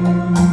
주님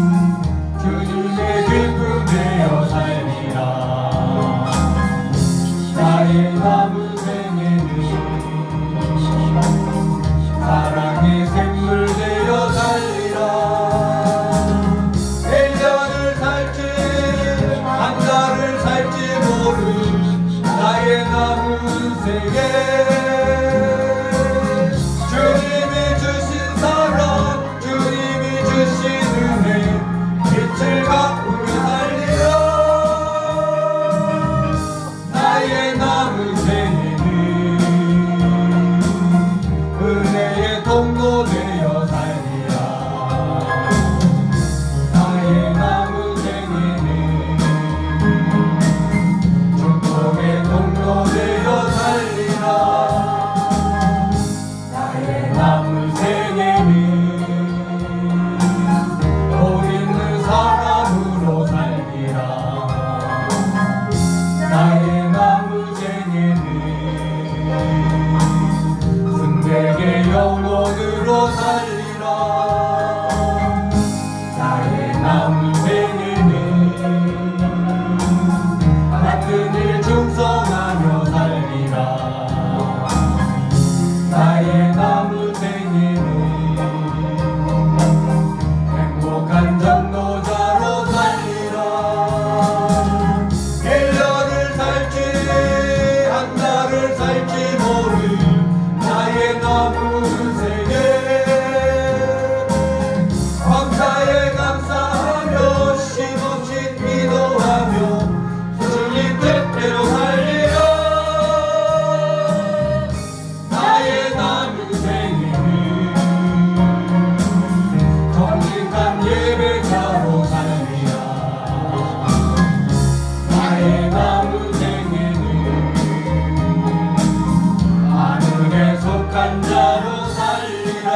살리라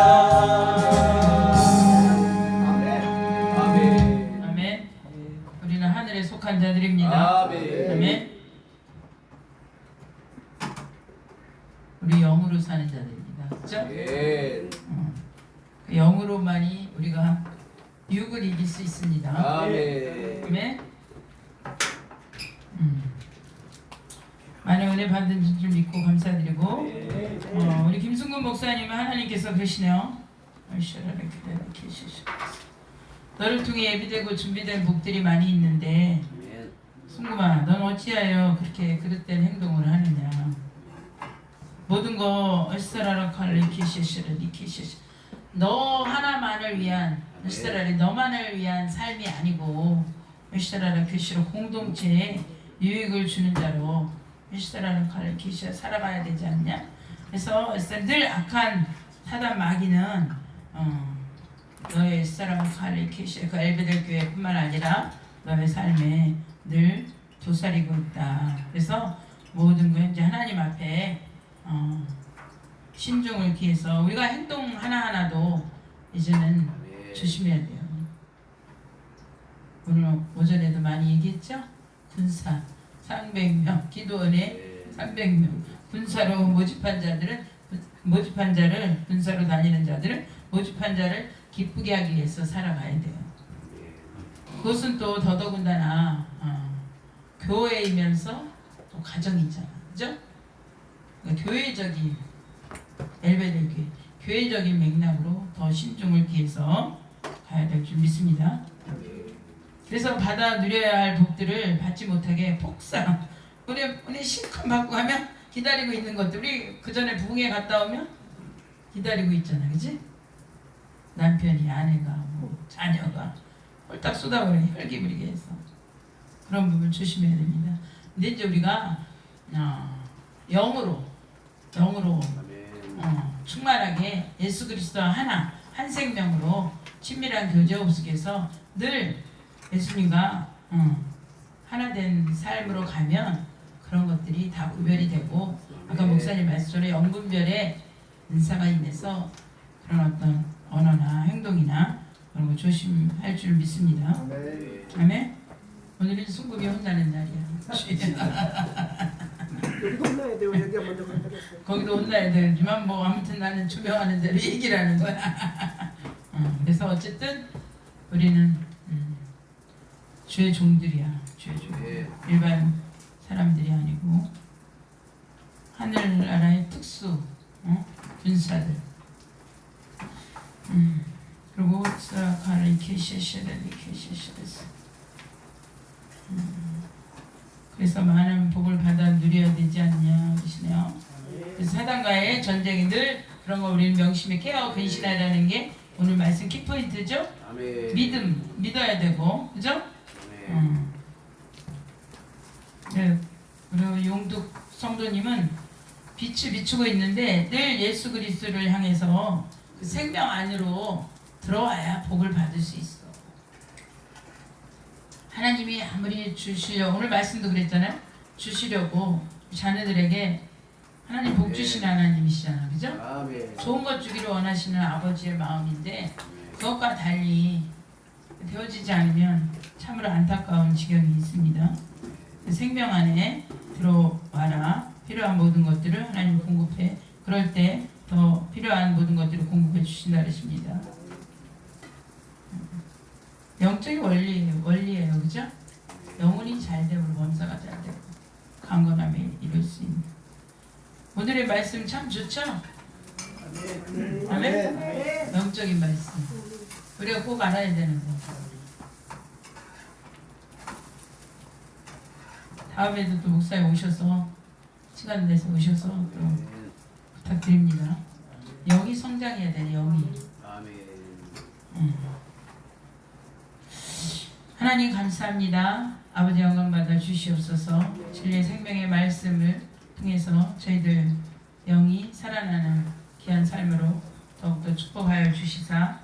아멘 아멘. 우리는 하늘에 속한 자들입니다. 아멘. 아멘. 우리 영으로 사는 자들입니다. 그렇죠? 예. 그 영으로만이 우리가 육을 이길 수 있습니다. 아멘 아멘. 음. 많 은 은혜 받은 줄 믿고 감사드리고 어, 우리 김승근 목사님은 하나님께서 계시시. 너를 통해 예비되고 준비된 복들이 많이 있는데 승구마 넌 어찌하여 그렇게 그릇된 행동을 하느냐? 모든 거 얼싸라라 칼리 키시시를 니키시시. 너 하나만을 위한 얼싸라리 너만을 위한 삶이 아니고 얼싸라라 키시로 공동체에 유익을 주는 자로 얼싸라라 칼리 키시 살아가야 되지 않냐 그래서 늘 악한 사단 마귀는 어, 너의 사랑 칼리 키시 그 엘베델 교회뿐만 아니라 너의 삶에 늘 도사리고 있다. 그래서 모든 거 이제 하나님 앞에 어, 신중을 기해서 우리가 행동 하나 하나도 이제는 조심해야 돼요. 오늘 오전에도 많이 얘기했죠? 군사 300명 기도원에 300명 군사로 모집한 자들은 모집한 자를 군사로 다니는 자들은 모집한 자를 기쁘게 하기 위해서 살아가야 돼요. 그것은 또 더더군다나 어, 교회이면서 또 가정이잖아, 그죠? 그러니까 교회적인 엘베델 교회, 교회적인 맥락으로 더 신중을 기해서 가야 될 줄 믿습니다. 그래서 받아 누려야 할 복들을 받지 못하게 폭삭 우리 우리 실컷 받고 하면 기다리고 있는 것들 우리 그 전에 부흥회 갔다 오면 기다리고 있잖아, 그지? 남편이 아내가 뭐 자녀가 홀딱 쏟아버려 혈기 부리게 해서 그런 부분 조심해야 됩니다. 근데 이제 우리가 어, 영으로 영으로 어, 충만하게 예수 그리스도 하나 한 생명으로 친밀한 교제 속에서 늘 예수님과 어, 하나 된 삶으로 가면 그런 것들이 다 구별이 되고 아까 목사님 말씀처럼 영분별의 은사가 임해서 그런 어떤 언어나 행동이나 그런 거 조심할 줄 믿습니다. 아멘. 오늘은 순금이 혼나는 날이야. 여기 혼나야 돼요. 여기가 먼저 건드렸어요. 거기도 혼나야 되지만 뭐 아무튼 나는 투명하는 대로 얘기를 하는 거야. 어, 그래서 어쨌든 우리는 음, 주의 종들이야. 주의 종. 예. 일반 사람들이 아니고 하늘나라의 특수 어? 군사들. 음. 그리고 사카리 케시시레리 케시시레스. 음. 그래서 많은 복을 받아 누려야 되지 않냐 그러시네요. 그래서 사단과의 전쟁이 늘 그런 거 우리는 명심히 깨어 근신하라는 게 오늘 말씀 키포인트죠. 믿음 믿어야 되고 그죠? 음. 네, 그리고 용독 성도님은 빛을 비추고 있는데 늘 예수 그리스도를 향해서 그 생명 안으로 들어와야 복을 받을 수 있어. 하나님이 아무리 주시려 오늘 말씀도 그랬잖아요. 주시려고 자녀들에게 하나님 복 주시는 하나님이시잖아, 그죠? 아멘. 좋은 것 주기를 원하시는 아버지의 마음인데 그것과 달리 되어지지 않으면 참으로 안타까운 지경이 있습니다. 생명 안에 들어와라. 필요한 모든 것들을 하나님 공급해. 그럴 때 더 필요한 모든 것들을 공급해 주신다 그러십니다. 영적인 원리예요. 원리예요. 그죠? 영혼이 잘 되고 범사가 잘 되고 강건함에 이룰 수 있는 오늘의 말씀 참 좋죠? 아멘. 영적인 말씀. 우리가 꼭 알아야 되는 거. 다음에도 또 목사님 오셔서 시간 내서 오셔서 또 부탁드립니다. 영이 성장해야 되네 영이. 아멘. 하나님 감사합니다. 아버지 영광 받아 주시옵소서. 진리의 생명의 말씀을 통해서 저희들 영이 살아나는 귀한 삶으로 더욱더 축복하여 주시사